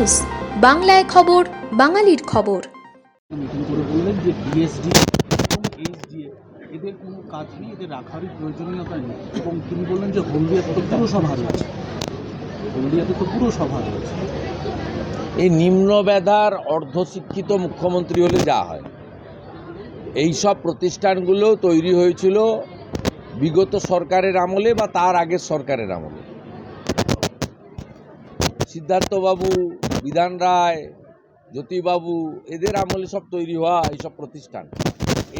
News বাংলায় খবর বাঙালির খবর। মিটিং করে বললেন যে বিএসডি এইচডিএ এদের কোনো কাজ নেই এদের রাখারই প্রয়োজনীয়তা নেই। এবং তিনি বললেন যে হলদিয়াতে তো পুরো সভা রয়েছে। হলদিয়াতে তো পুরো সভা রয়েছে। এই নিম্ন বেধার অর্ধশিক্ষিত মুখ্যমন্ত্রী হলে যা হয়। এই সব প্রতিষ্ঠানগুলো তৈরি হয়েছিল বিগত সরকারের আমলে বা তার আগের সরকারের আমলে। সিদ্ধার্থবাবু বিধান রায়, জ্যোতিবাবু, এদের আমলে সব তৈরি হওয়া এইসব প্রতিষ্ঠান।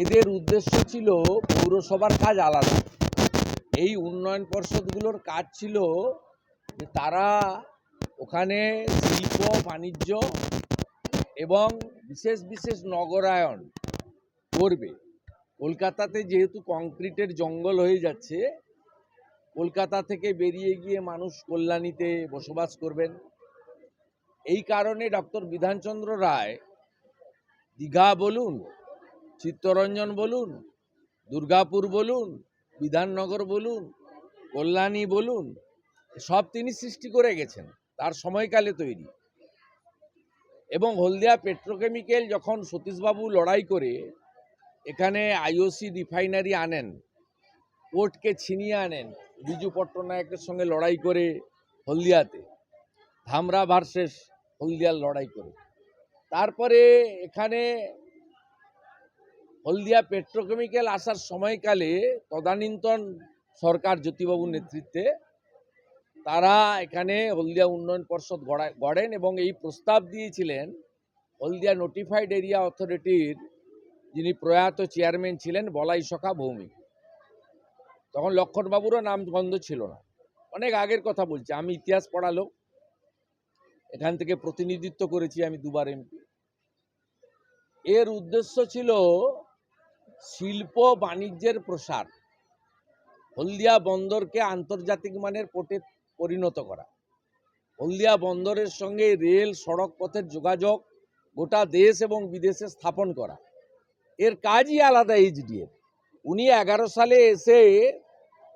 এদের উদ্দেশ্য ছিল পৌরসভার কাজ আলাদা। এই উন্নয়ন পর্ষদগুলোর কাজ ছিল যে তারা ওখানে শিল্প, বাণিজ্য এবং বিশেষ বিশেষ নগরায়ন করবে। কলকাতাতে যেহেতু কংক্রিটের জঙ্গল হয়ে যাচ্ছে, কলকাতা থেকে বেরিয়ে গিয়ে মানুষ কল্যাণীতে বসবাস করবেন। এই কারণে ডক্টর বিধানচন্দ্র রায় দীঘা বলুন, চিত্তরঞ্জন বলুন, দুর্গাপুর বলুন, বিধাননগর বলুন, কল্যাণী বলুন, সব তিনি সৃষ্টি করে গেছেন, তার সময়কালে তৈরি। এবং হলদিয়া পেট্রোকেমিক্যাল যখন সতীশবাবু লড়াই করে, এখানে আইওসি রিফাইনারি আনেন, কোর্টকে ছিনিয়ে আনেন বিজু পট্টনায়কের সঙ্গে লড়াই করে হলদিয়াতে। ধামরা ভার্সেস হলদিয়ার লড়াই করে। তারপরে এখানে হলদিয়া পেট্রোকেমিক্যাল আসার সময়কালে তদানীন্তন সরকার জ্যোতিবাবুর নেতৃত্বে তারা এখানে হলদিয়া উন্নয়ন পর্ষদ গড়া- গড়েন এবং এই প্রস্তাব দিয়েছিলেন হলদিয়া নোটিফাইড এরিয়া অথরিটির যিনি প্রয়াত চেয়ারম্যান ছিলেন বলাই সখা ভৌমিক। তখন লক্ষণবাবুরও নাম গন্ধ ছিল না। অনেক আগের কথা বলছি, আমি ইতিহাস পড়ালো এখান থেকে প্রতিনিধিত্ব করেছি আমি দুবার এমপি এর উদ্দেশ্য ছিল শিল্প বাণিজ্যের প্রসার, হলদিয়া বন্দরকে আন্তর্জাতিক মানের পোর্টে পরিণত করা। হলদিয়া বন্দরের সঙ্গে রেল, সড়ক পথের যোগাযোগ, গোটা দেশ এবং বিদেশে স্থাপন করা। এর কাজই আলাদা এইচডিএফ। উনি এগারো সালে এসে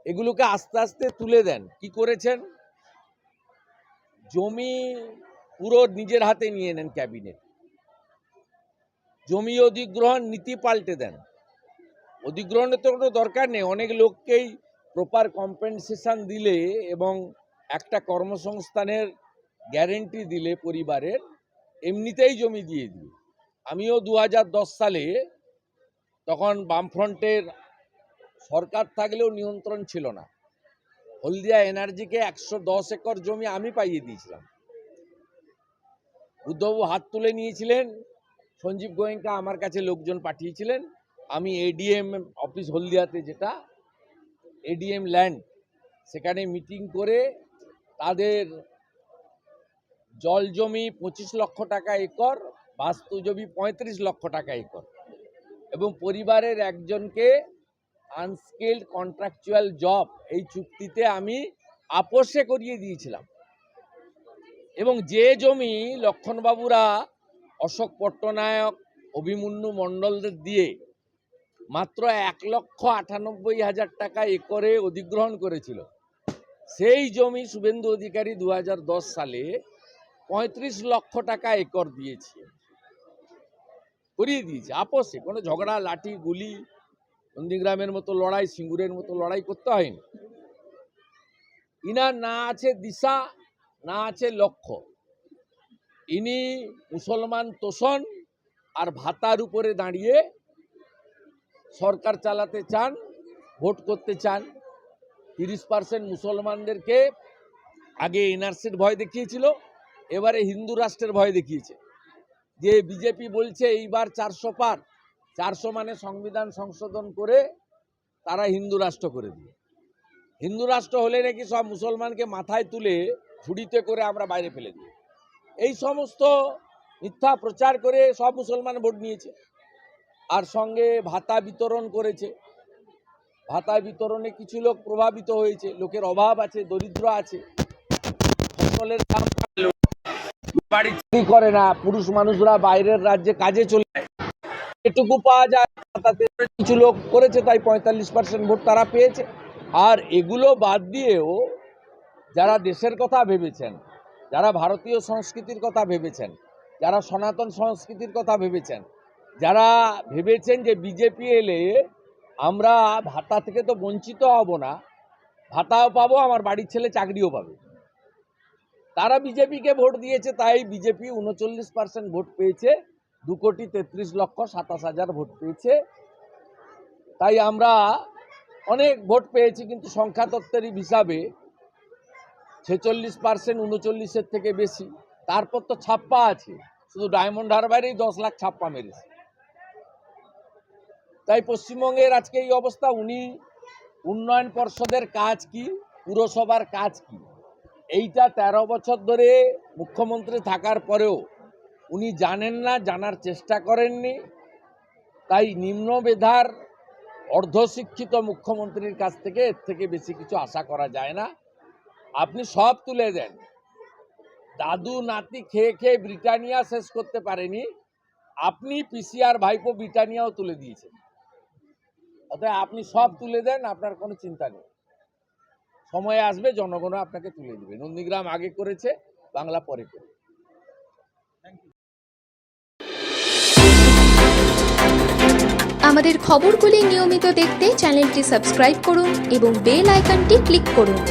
এগুলোকে আস্তে আস্তে তুলে দেন। কি করেছেন? জমি পুরো নিজের হাতে নিয়ে নেন ক্যাবিনেট। জমি অধিগ্রহণ নীতি পাল্টে দেন। অধিগ্রহণের তো কোনো দরকার নেই। অনেক লোককেই প্রপার কম্পেনসেশন দিলে এবং একটা কর্মসংস্থানের গ্যারেন্টি দিলে পরিবারের, এমনিতেই জমি দিয়ে দিই আমিও দু হাজার দশ সালে তখন বামফ্রন্টের সরকার থাকলেও নিয়ন্ত্রণ ছিল না। হলদিয়া এনার্জিকে একশো দশ একর জমি আমি পাইয়ে দিয়েছিলাম। বুদ্ধবাবু হাত তুলে নিয়েছিলেন, সঞ্জীব গোয়েঙ্কা আমার কাছে লোকজন পাঠিয়েছিলেন। আমি এডিএম অফিস হলদিয়াতে যেটা এডিএম ল্যান্ড সেখানে মিটিং করে তাদের জল জমি পঁচিশ লক্ষ টাকা একর, বাস্তু জমি পঁয়ত্রিশ লক্ষ টাকা একর এবং পরিবারের একজনকে আনস্কিল্ড কন্ট্রাকচুয়াল জব এই চুক্তিতে আমি আপোষে করিয়ে দিয়েছিলাম। এবং যে জমি লক্ষণবাবুরা অশোক পট্টনায়ক, অভিমন্যু মণ্ডলদের দিয়ে মাত্র এক লক্ষ আটানব্বই হাজার টাকা একরে অধিগ্রহণ করেছিল। সেই জমি শুভেন্দু অধিকারী দু হাজার দশ সালে পঁয়ত্রিশ লক্ষ টাকা একর দিয়েছে। করিয়ে দিয়েছে, আপোষে, কোনো ঝগড়া, লাঠি, গুলি, নন্দীগ্রামের মতো লড়াই, সিঙ্গুরের মতো লড়াই করতে হয়নি। ইনার না আছে দিশা না আছে লক্ষ্য। ইনি মুসলমান তোষণ আর ভাতার উপরে দাঁড়িয়ে সরকার চালাতে চান, ভোট করতে চান। তিরিশ পার্সেন্ট মুসলমানদেরকে আগে এনআরসির ভয় দেখিয়েছিল, এবারে হিন্দু রাষ্ট্রের ভয় দেখিয়েছে। যে বিজেপি বলছে এইবার চারশো পার, চারশো মানে সংবিধান সংশোধন করে তারা হিন্দু রাষ্ট্র করে দিবে। হিন্দু রাষ্ট্র হলে নাকি সব মুসলমানকে মাথায় তুলে ঝুড়িতে করে আমরা বাইরে ফেলে দিই। এই সমস্ত মিথ্যা প্রচার করে সব মুসলমান ভোট নিয়েছে। আর সঙ্গে ভাতা বিতরণ করেছে। ভাতা বিতরণে কিছু লোক প্রভাবিত হয়েছে। লোকের অভাব আছে, দরিদ্র আছে। ফসলের দাম বাড়ি চাকরি করে না। পুরুষ মানুষরা বাইরের রাজ্যে কাজে চলে যায়। এটুকু পাওয়া যায় তাতে কিছু লোক করেছে, তাই পঁয়তাল্লিশ পার্সেন্ট ভোট তারা পেয়েছে। আর এগুলো বাদ দিয়েও যারা দেশের কথা ভেবেছেন, যারা ভারতীয় সংস্কৃতির কথা ভেবেছেন, যারা সনাতন সংস্কৃতির কথা ভেবেছেন, যারা ভেবেছেন যে বিজেপি এলে আমরা ভাতা থেকে তো বঞ্চিত হব না, ভাতাও পাবো, আমার বাড়ির ছেলে চাকরিও পাবে। তারা বিজেপিকে ভোট দিয়েছে, তাই বিজেপি উনচল্লিশ পার্সেন্ট ভোট পেয়েছে, দু কোটি তেত্রিশ লক্ষ সাতাশ হাজার ভোট পেয়েছে। তাই আমরা অনেক ভোট পেয়েছি, কিন্তু সংখ্যাতত্ত্বের হিসাবে ছেচল্লিশ পার্সেন্ট উনচল্লিশের থেকে বেশি। তারপর তো ছাপ্পা আছে। শুধু ডায়মন্ড হারবারেই দশ লাখ ছাপ্পা মেরেছে। তাই পশ্চিমবঙ্গের আজকে এই অবস্থা, উনি উন্নয়ন পর্ষদের কাজ কি, পুরসভার কাজ কি? এইটা তেরো বছর ধরে মুখ্যমন্ত্রী থাকার পরেও উনি জানেন না, জানার চেষ্টা করেননি। তাই নিম্ন মেধার অর্ধশিক্ষিত মুখ্যমন্ত্রীর কাছ থেকে এর থেকে বেশি কিছু আশা করা যায় না। আপনি সব তুলে দেন। দাদু, নাতি খেয়ে খেয়ে ব্রিটানিয়া শেষ করতে পারেনি। আপনি পিসিআর ভাইপো ব্রিটানিয়াও তুলে দিয়েছেন। অতএব আপনি সব তুলে দেন, আপনার কোনো চিন্তা নেই। সময় আসবে জনগণ আপনাকে তুলে দিবে। নন্দীগ্রাম আগে করেছে, বাংলা পরে করে আমাদের খবরগুলি নিয়মিত দেখতে চ্যানেলটি সাবস্ক্রাইব করুন এবং বেল আইকনটি ক্লিক করুন।